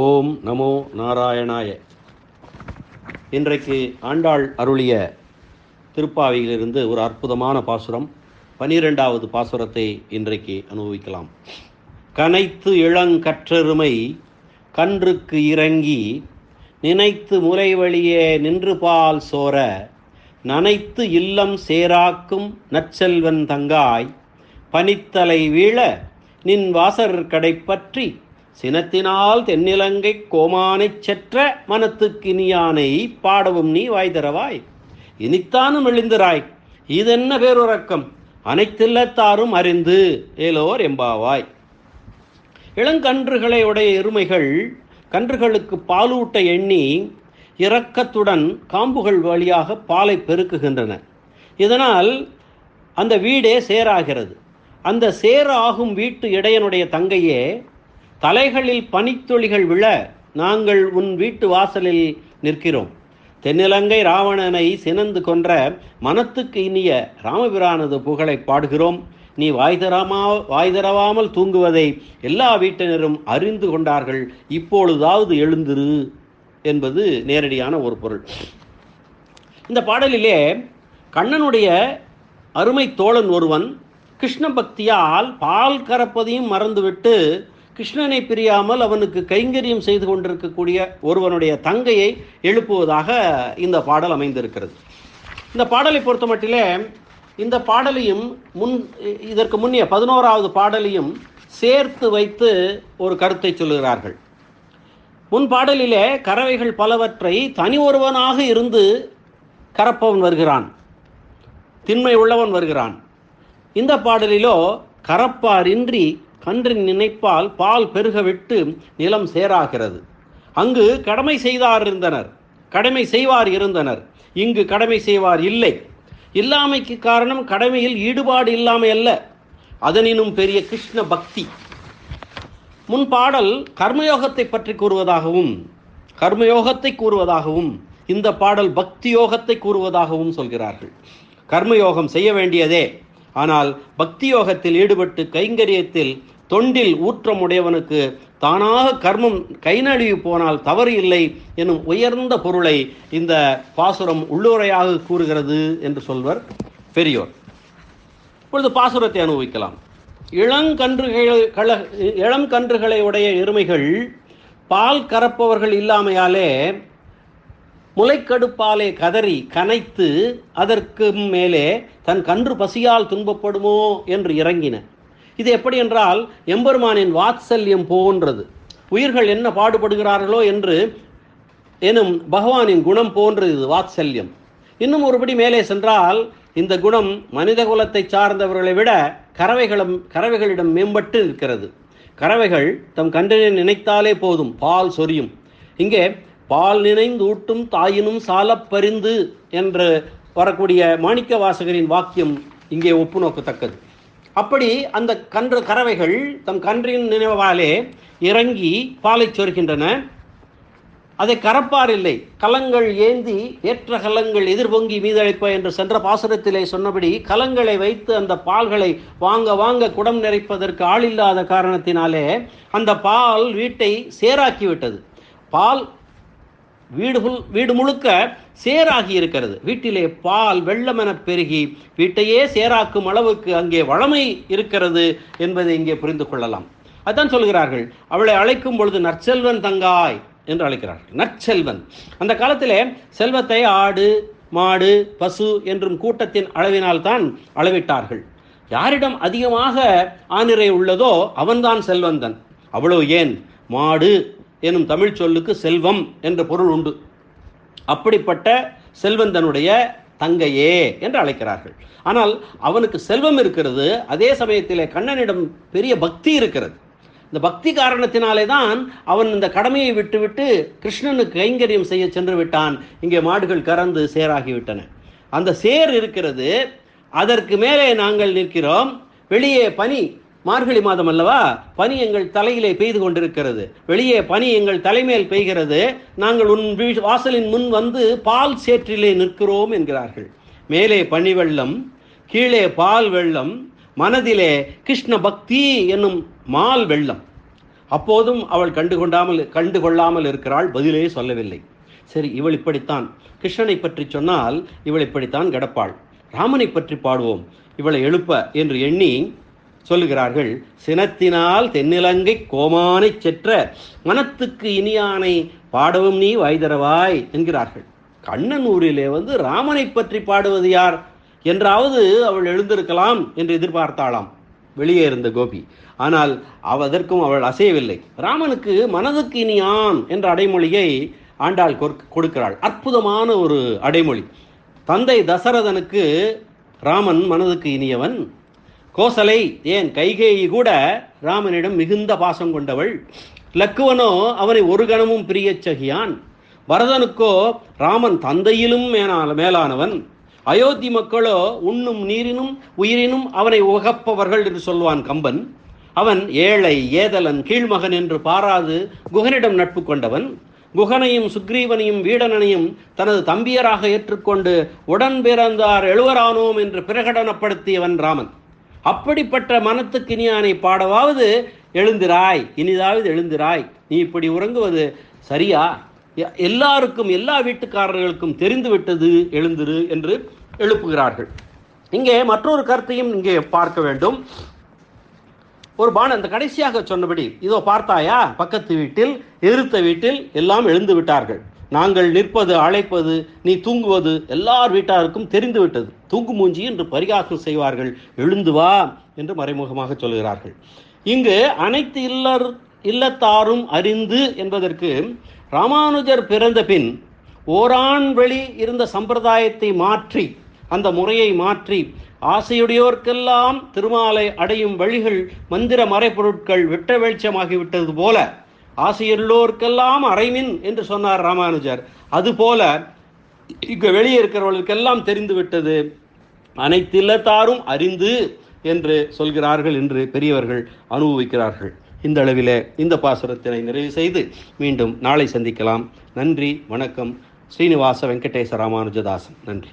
ஓம் நமோ நாராயணாய. இன்றைக்கு ஆண்டாள் அருளிய திருப்பாவையிலிருந்து ஒரு அற்புதமான பாசுரம் பனிரெண்டாவது பாசுரத்தை இன்றைக்கு அனுபவிக்கலாம். கனைத்து இளங்கற்றெருமை கன்றுக்கு இறங்கி நினைத்து முறை வழியே நின்று பால் சோர நனைத்து இல்லம் சேராக்கும் நற்செல்வன் தங்காய் பனித்தலை வீழ நின் வாசர் கடைப்பற்றி சினத்தினால் தென்னிலங்கை கோமானைச் செற்ற மனத்துக்கு இனியானை பாடவும் நீ வாய்தரவாய். இனித்தானும் எழுந்திராய். இதென்ன பேருறக்கம்? அனைத்தில்லத்தாரும் அறிந்து ஏலோர் எம்பாவாய். இளங்கன்றுகளை உடைய எருமைகள் கன்றுகளுக்கு பாலூட்ட எண்ணி இரக்கத்துடன் காம்புகள் வழியாக பாலை பெருக்குகின்றன. இதனால் அந்த வீடே சேராகிறது. அந்த சேராகும் வீட்டு இடையனுடைய தங்கையே தலைகளில் பனித்துளிகள் விழ நாங்கள் உன் வீட்டு வாசலில் நிற்கிறோம். தென்னிலங்கை ராவணனை சினந்து கொன்ற மனத்துக்கு இனிய ராமபிரானது புகழை பாடுகிறோம். நீ வாய் வாய்தரவாமல் வாய் தூங்குவதை எல்லா வீட்டினரும் அறிந்து கொண்டார்கள். இப்பொழுதாவது எழுந்திரு என்பது நேரடியான ஒரு பொருள். இந்த பாடலிலே கண்ணனுடைய அருமை தோழன் ஒருவன் கிருஷ்ண பக்தியால் பால் கறப்பதையும் மறந்துவிட்டு கிருஷ்ணனை பிரியாமல் அவனுக்கு கைங்கரியம் செய்து கொண்டிருக்கக்கூடிய ஒருவனுடைய தங்கையை எழுப்புவதாக இந்த பாடல் அமைந்திருக்கிறது. இந்த பாடலை பொறுத்த மட்டிலே இந்த பாடலையும் முன் இதற்கு முன்னே பதினோராவது பாடலையும் சேர்த்து வைத்து ஒரு கருத்தை சொல்லுகிறார்கள். முன் பாடலிலே கறவைகள் பலவற்றை தனி ஒருவனாக இருந்து கறப்பவன் வருகிறான். திண்மை உள்ளவன் வருகிறான். இந்த பாடலிலோ கரப்பாரின்றி கன்றின் நினைப்பால் பால் பெருக விட்டு நிலம் சேராகிறது. அங்கு கடமை செய்தார் இருந்தனர். கடமை செய்வார் இருந்தனர். இங்கு கடமை செய்வார் இல்லை. இல்லாமைக்கு காரணம் கடமையில் ஈடுபாடு இல்லாமை அல்ல. அதனினும் பெரிய கிருஷ்ண பக்தி. முன் பாடல் கர்மயோகத்தை பற்றி கூறுவதாகவும் கர்மயோகத்தை கூறுவதாகவும் இந்த பாடல் பக்தி யோகத்தை கூறுவதாகவும் சொல்கிறார்கள். கர்மயோகம் செய்ய வேண்டியதே. ஆனால் பக்தி யோகத்தில் ஈடுபட்டு கைங்கரியத்தில் தொண்டில் ஊற்றமுடையவனுக்கு தானாக கர்மம் கை நழுவி போனால் தவறு இல்லை எனும் உயர்ந்த பொருளை இந்த பாசுரம் உள்ளுரையாக கூறுகிறது என்று சொல்வர் பெரியோர். இப்பொழுது பாசுரத்தை அனுபவிக்கலாம். இளங்கன்றுகளை இளம் கன்றுகளை உடைய எருமைகள் பால் கறப்பவர்கள் இல்லாமையாலே முளைக்கடுப்பாலே கதறி கனைத்து அதற்கு மேலே தன் கன்று பசியால் துன்பப்படுமோ என்று இறங்கின. இது எப்படி என்றால் எம்பெருமானின் வாத்சல்யம் போன்றது. உயிர்கள் என்ன பாடுபடுகிறார்களோ என்று எனும் பகவானின் குணம் போன்றது இது வாத்சல்யம். இன்னும் ஒருபடி மேலே சென்றால் இந்த குணம் மனித குலத்தை சார்ந்தவர்களை விட கறவைகளும் கறவைகளிடம் மேம்பட்டு இருக்கிறது. கறவைகள் தம் கன்றினை நினைத்தாலே போதும் பால் சொரியும். இங்கே பால் நினைந்து ஊட்டும் தாயினும் சாலப் பரிந்து என்று வரக்கூடிய மாணிக்க வாசகரின் வாக்கியம் இங்கே ஒப்புநோக்கத்தக்கது. அப்படி அந்த கன்று கறவைகள் தம் கன்றின் நினைவாலே இறங்கி பாலை சொருகின்றன அதை கறப்பார் இல்லை. கலங்கள் ஏந்தி ஏற்ற கலங்கள் எதிர்பொங்கி மீதழைப்ப என்று சென்ற பாசுரத்திலே சொன்னபடி கலங்களை வைத்து அந்த பால்களை வாங்க வாங்க குடம் நிறைப்பதற்கு ஆள் இல்லாத காரணத்தினாலே அந்த பால் வீட்டை சேராக்கிவிட்டது. பால் வீடு வீடு முழுக்க சேராகி இருக்கிறது. வீட்டிலே பால் வெள்ளமென பெருகி வீட்டையே சேராக்கும் அளவுக்கு அங்கே வளமை இருக்கிறது என்பதை இங்கே புரிந்து கொள்ளலாம். அதான் சொல்கிறார்கள் அவளை அழைக்கும் பொழுது நற்செல்வன் தங்காய் என்று அழைக்கிறார்கள். நற்செல்வன். அந்த காலத்திலே செல்வத்தை ஆடு மாடு பசு என்றும் கூட்டத்தின் அளவினால் தான் அளவிட்டார்கள். யாரிடம் அதிகமாக ஆனிரை உள்ளதோ அவன்தான் செல்வந்தன். அவ்வளோ ஏன்? மாடு எனும் தமிழ் சொல்லுக்கு செல்வம் என்ற பொருள் உண்டு. அப்படிப்பட்ட செல்வந்தனுடைய தங்கையே என்று அழைக்கிறார்கள். ஆனால் அவனுக்கு செல்வம் இருக்கிறது அதே சமயத்தில் கண்ணனிடம் பெரிய பக்தி இருக்கிறது. இந்த பக்தி காரணத்தினாலே தான் அவன் இந்த கடமையை விட்டுவிட்டு கிருஷ்ணனுக்கு கைங்கரியம் செய்ய சென்று விட்டான். இங்கே மாடுகள் கறந்து சேராகிவிட்டன அந்த சேர் இருக்கிறது அதற்கு மேலே நாங்கள் நிற்கிறோம். வெளியே பனி மார்கழி மாதம் அல்லவா? பனி எங்கள் தலையிலே பெய்து கொண்டிருக்கிறது. வெளியே பனி எங்கள் தலைமேல் பெய்கிறது. நாங்கள் உன் வாசலின் முன் வந்து பால் சேற்றிலே நிற்கிறோம் என்கிறார்கள். மேலே பனி வெள்ளம் கீழே பால் வெள்ளம் மனதிலே கிருஷ்ண பக்தி என்னும் மால் வெள்ளம். அப்போதும் அவள் கண்டு கொண்டாமல் கண்டு கொள்ளாமல் இருக்கிறாள் பதிலே சொல்லவில்லை. சரி இவள் இப்படித்தான். கிருஷ்ணனை பற்றி சொன்னால் இவள் இப்படித்தான் கிடப்பாள். ராமனை பற்றி பாடுவோம். இவளை எழுப்ப என்று எண்ணி சொல்லுகிறார்கள் சினத்தினால் தென்னிலங்கை கோமானை செற்ற மனத்துக்கு இனியானை பாடவும் நீ வாய்தரவாய் என்கிறார்கள். கண்ணன் ஊரிலே வந்து ராமனை பற்றி பாடுவது யார்? என்றாவது அவள் எழுந்திருக்கலாம் என்று எதிர்பார்த்தாளாம். வெளியே இருந்த கோபி ஆனால் அவ அதற்கும் அவள் அசையவில்லை. ராமனுக்கு மனதுக்கு இனியான் என்ற அடைமொழியை ஆண்டாள் கொடுக்கிறாள். அற்புதமான ஒரு அடைமொழி. தந்தை தசரதனுக்கு ராமன் மனதுக்கு இனியவன் கோசலை ஏன் கைகேயி கூட ராமனிடம் மிகுந்த பாசம் கொண்டவள். லக்குவனோ அவனை ஒரு கணமும் பிரியச் சகியான். பரதனுக்கோ ராமன் தந்தையிலும் மேலான மேலானவன். அயோத்தி மக்களோ உண்ணும் நீரினும் உயிரினும் அவனை உகப்பவர்கள் என்று சொல்வான் கம்பன். அவன் ஏழை ஏதலன் கீழ்மகன் என்று பாராது குகனிடம் நட்பு கொண்டவன். குகனையும் சுக்ரீவனையும் வீடனனையும் தனது தம்பியராக ஏற்றுக்கொண்டு உடன் பிறந்தார் எழுவரானோம் என்று பிரகடனப்படுத்தியவன் ராமன். அப்படிப்பட்ட மனத்துக்கு இனியானை பாடவாவது எழுந்திராய் இனிதாவது எழுந்திராய். நீ இப்படி உறங்குவது சரியா? எ- எல்லாருக்கும் எல்லா வீட்டுக்காரர்களுக்கும் தெரிந்து விட்டது எழுந்திரு என்று எழுப்புகிறார்கள். இங்கே மற்றொரு கருத்தையும் இங்கே பார்க்க வேண்டும். ஒரு பான் அந்த கடைசியாக சொன்னபடி இதோ பார்த்தாயா? பக்கத்து வீட்டில் எதிர்த்த வீட்டில் எல்லாம் எழுந்து விட்டார்கள். நாங்கள் நிற்பது அழைப்பது நீ தூங்குவது எல்லார் வீட்டாருக்கும் தெரிந்துவிட்டது. தூங்கு மூஞ்சி என்று பரிகாசம் செய்வார்கள். எழுந்து வா என்று மறைமுகமாக சொல்கிறார்கள். இங்கு அனைத்து இல்லர் இல்லத்தாரும் அறிந்து என்பதற்கு ராமானுஜர் பிறந்த பின் ஓரான் வெளி இருந்த சம்பிரதாயத்தை மாற்றி அந்த முறையை மாற்றி ஆசையுடையோர்க்கெல்லாம் திருமாலை அடையும் வழிகள் மந்திர மறைப்பொருட்கள் வெட்ட வெளிச்சமாகிவிட்டது போல ஆசையுள்ளோர்க்கெல்லாம் அறைமின் என்று சொன்னார் ராமானுஜர். அதுபோல இங்கு வெளியே இருக்கிறவர்களுக்கெல்லாம் தெரிந்து விட்டது. அனைத்து அறிந்து என்று சொல்கிறார்கள் என்று பெரியவர்கள் அனுபவிக்கிறார்கள். இந்த அளவிலே இந்த பாசுரத்தினை நிறைவு செய்து மீண்டும் நாளை சந்திக்கலாம். நன்றி வணக்கம். ஸ்ரீனிவாச வெங்கடேச ராமானுஜதாசன். நன்றி.